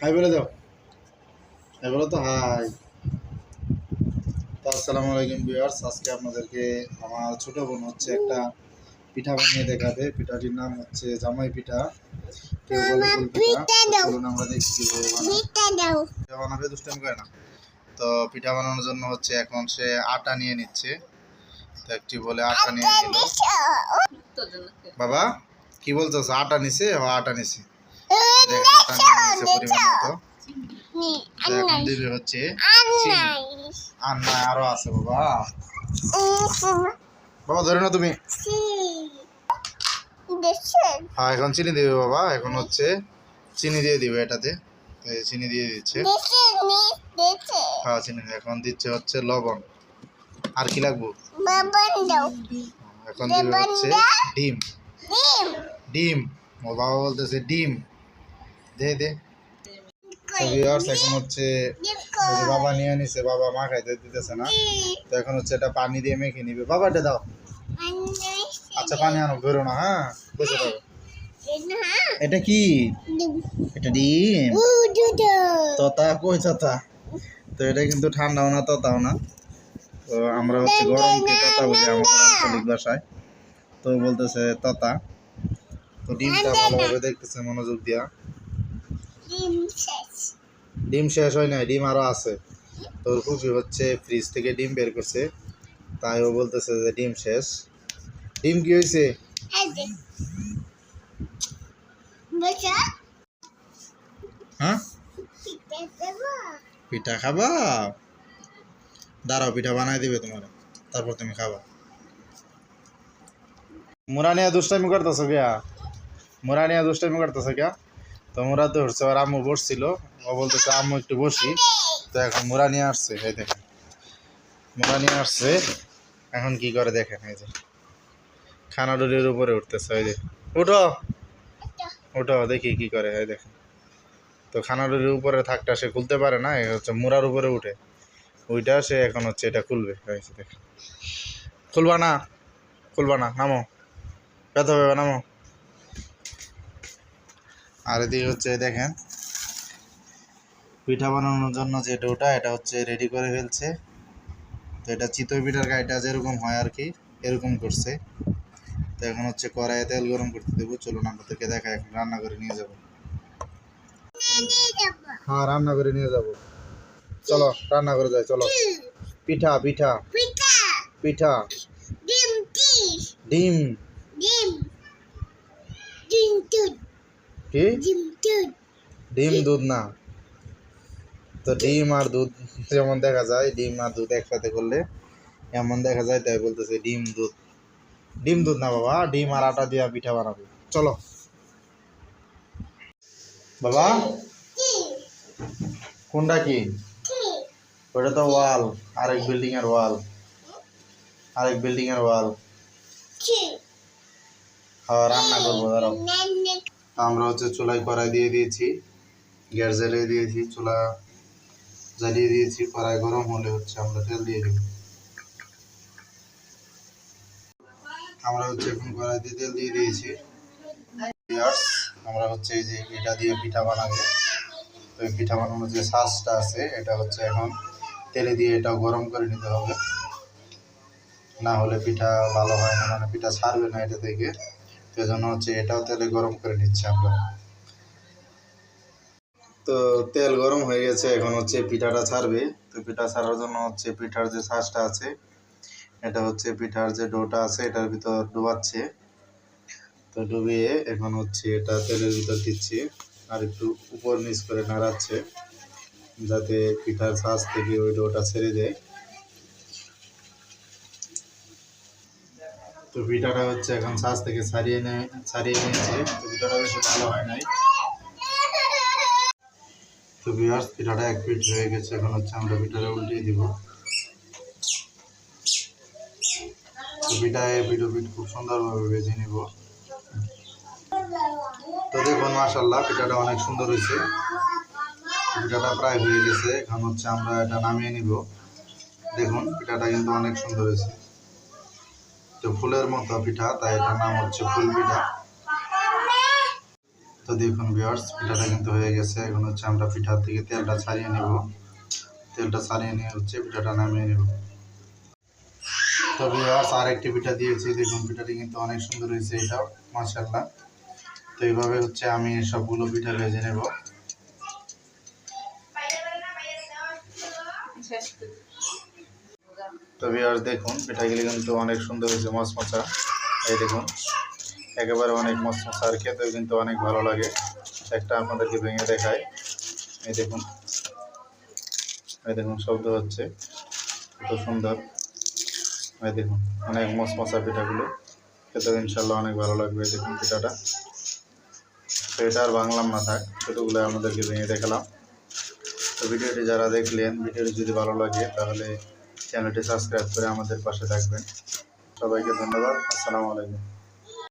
High বলে দাও। High বলো তো হাই। তো আসসালামু আলাইকুম ভিউয়ার্স আজকে আপনাদেরকে আমার ছোট বোন হচ্ছে একটা পিঠা বানিয়ে দেখাবে। পিঠাটির নাম হচ্ছে জামাই পিঠা। কেউ বলে ফুল পিঠা তো আমরা দেখি কীভাবে পিঠা বানাবে দুষ্টামি করে না। তো পিঠা বানানোর জন্য হচ্ছে এখন সে আটা নিয়ে নিচ্ছে। তো একটি বলে আটা নিয়ে নিল। বাবা কি বলতেছ? আটা নিছে? আটা নিছে। দিবে হচ্ছে চিনি। আর না আরও আছে বাবা। বাবা ধরে না তুমি। হ্যাঁ এখন চিনি দিবে বাবা। এখন হচ্ছে চিনি দিয়ে দিবে এটাতে। চিনি দিয়ে দিচ্ছে। হ্যাঁ চিনি এখন দিচ্ছে হচ্ছে লবণ। আর কি লাগবো? এখন দিবে হচ্ছে ডিম। ডিম। ও বাবা বলতেছে ডিম। দে দে। এখন হচ্ছে বাবা নিয়ে নিছে, বাবা মা খাইতে দিতেছে না। তো এখন হচ্ছে এটা পানি দিয়ে মেখে নিবে। বাবা, এটা দাও। আচ্ছা পানি আনো বেরো না হ্যাঁ? বসে থাকো। এটা কি? এটা ডিম। তোতা কই তোতা? তো এটা কিন্তু ঠান্ডাও না, তোতাও না। তো আমরা হচ্ছে গরমকে তোতা বলি আমাদের আঞ্চলিক ভাষায়। তো বলতেছে তোতা। তো ডিমটা ভালোভাবে দেখতেছে, মনোযোগ দিয়া। ডিম শেষ। হয় নাই ডিম আরও আছে। তোর খুশি হচ্ছে ফ্রিজ থেকে ডিম বের করছে। তাই ও বলতেছে যে ডিম শেষ। ডিম কি হয়েছে হ্যাঁ? পিঠা খাবা? দাঁড়াও পিঠা বানাই দিবে তোমার। তারপর তুমি খাবা। মোরা নিয়ে দুষ্টামি করতেছো গিয়া মোরা নিয়ে দুষ্টামি করতেছো গিয়া তো মোরা ওর আম্মু বসছিল। ও বলতেছে, আম্মু, একটু বসি। তো এখন মোরা নিয়ে আসছে, এই দেখেন। মোরা নিয়ে আসছে। এখন কি করে দেখেন, এই যে। খানা খানাডুলির উপরে উঠতেছে ওই যে। উঠো! উঠো, দেখি কি করে, এই দেখেন। তো খানা খানাডুলির উপরে থাকটা সে খুলতে পারে না হচ্ছে মোড়ার উপরে উঠে। ওইটা সে এখন হচ্ছে এটা খুলবে দেখেন। খুলবা না খুলবা না, নামো। ব্যথা হবে নামো। আর এদিকে হচ্ছে দেখেন। পিঠা বানানোর জন্য যে ডোটা এটা হচ্ছে রেডি করে ফেলছে। তো এটা চিতই পিঠার গাড়িটা যেরকম হয় আর কি এরকম করছে। তো এখন হচ্ছে কড়াইয়ে তেল গরম করতে দেবো। চলুন আপনাদেরকে দেখা এখন রান্না করে নিয়ে যাব। হ্যাঁ রান্না করে নিয়ে যাব। চলো রান্না করে যাই চলো। পিঠা পিঠা। পিঠা। ডিম ডিম। কি? ডিম দুধ না। তো ডিম আর দুধ যেমন দেখা যায় ডিম আর দুধ একসাথে করলে এমন দেখা যায় তাই বলতেছে ডিম দুধ। ডিম দুধ না বাবা ডিম আর আটা দিয়ে পিঠা বানাবে। চলো। বাবা কোনটা কি? ওটা তো ওয়াল আরেক বিল্ডিং এর ওয়াল। আরেক বিল্ডিং এর ওয়াল। রান্না করব দাঁড়াও আমরা হচ্ছে চুলায় কড়াই দিয়ে দিয়েছি, গ্যাস জ্বালিয়ে দিয়েছি, চুলা জ্বালিয়ে দিয়েছি, কড়াই গরম হলে হচ্ছে আমরা তেল দিয়ে দিব। আমরা হচ্ছে এখন কড়াইতে তেল দিয়ে দিয়েছি। আমরা হচ্ছে এই যে এটা দিয়ে পিঠা বানাবে। তো এই পিঠা বানানোর যে সাজটা আছে, এটা হচ্ছে এখন তেলে দিয়ে এটাও গরম করে নিতে হবে। না হলে পিঠা ভালো হয় না মানে পিঠা ছাড়বে না এটা থেকে। তো জন্য হচ্ছে এটাও তেলে গরম করে নিচ্ছি আমরা। তো তেল গরম হয়ে গেছে, এখন হচ্ছে পিঠাটা ছাড়বে। তো পিঠা ছাড়ার জন্য হচ্ছে পিঠার যে ছাঁচটা আছে, এটা হচ্ছে পিঠার যে ডোটা আছে, এটার ভিতর ডুবাচ্ছে। তো ডুবিয়ে এখন হচ্ছে এটা তেলের ভিতর দিচ্ছে, আর একটু উপর নিচ করে নাড়াচ্ছে, যাতে পিঠার ছাঁচ থেকে ওই ডোটা ছেড়ে দেয় তো পিঠাটা হচ্ছে এখন ছাঁচ থেকে ছাড়িয়ে নেয় ছাড়িয়ে নিয়েছে। তো পিঠাটা বেশি ভালো হয় নাই। তো বিহার পিঠাটা এক পিঠ হয়ে গেছে। এখন হচ্ছে আমরা পিঠাটা উল্টিয়ে দিব। তো পিঠায় পিঠো পিঠ খুব সুন্দরভাবে ভেজে নিব। তো দেখুন মাসাল্লাহ পিঠাটা অনেক সুন্দর হয়েছে। পিঠাটা প্রায় হয়ে গেছে। এখন হচ্ছে আমরা এটা নামিয়ে নিব। দেখুন পিঠাটা কিন্তু অনেক সুন্দর হয়েছে। তো ফুলের মতো পিঠা, তাই এটার নাম হচ্ছে ফুল পিঠা। তো দেখুন বিয়ার্স পিঠাটা কিন্তু হয়ে গেছে। এখন হচ্ছে আমরা পিঠার থেকে তেলটা ছাড়িয়ে নেব। তেলটা ছাড়িয়ে নিয়ে হচ্ছে পিঠাটা নামিয়ে নেব। তো ভিউয়ার্স আর একটি পিঠা দিয়েছি। দেখুন পিঠাটি কিন্তু অনেক সুন্দর হয়েছে এটাও, মাশাআল্লাহ। তো এইভাবে হচ্ছে আমি সবগুলো পিঠা ভেজে নেব। তো ভিউয়ার্স দেখুন পিঠাগুলি কিন্তু অনেক সুন্দর হয়েছে, মচমচা। এই দেখুন, একেবারে অনেক মচমচা আর খেতেও কিন্তু অনেক ভালো লাগে। একটা আপনাদেরকে ভেঙে দেখায় এই দেখুন এই দেখুন, শব্দ হচ্ছে। কত সুন্দর। এই দেখুন, অনেক মচমচা পিঠাগুলো। খেতেও ইনশাল্লাহ অনেক ভালো লাগবে এই দেখুন পিঠাটা। তো এটা আর বাংলাম না থাক, ছোটোগুলো আমাদেরকে ভেঙে দেখালাম। তো ভিডিওটি যারা দেখলেন, ভিডিওটি যদি ভালো লাগে তাহলে চ্যানেলটি সাবস্ক্রাইব করে আমাদের পাশে থাকবেন। সবাইকে ধন্যবাদ। আসসালামু আলাইকুম।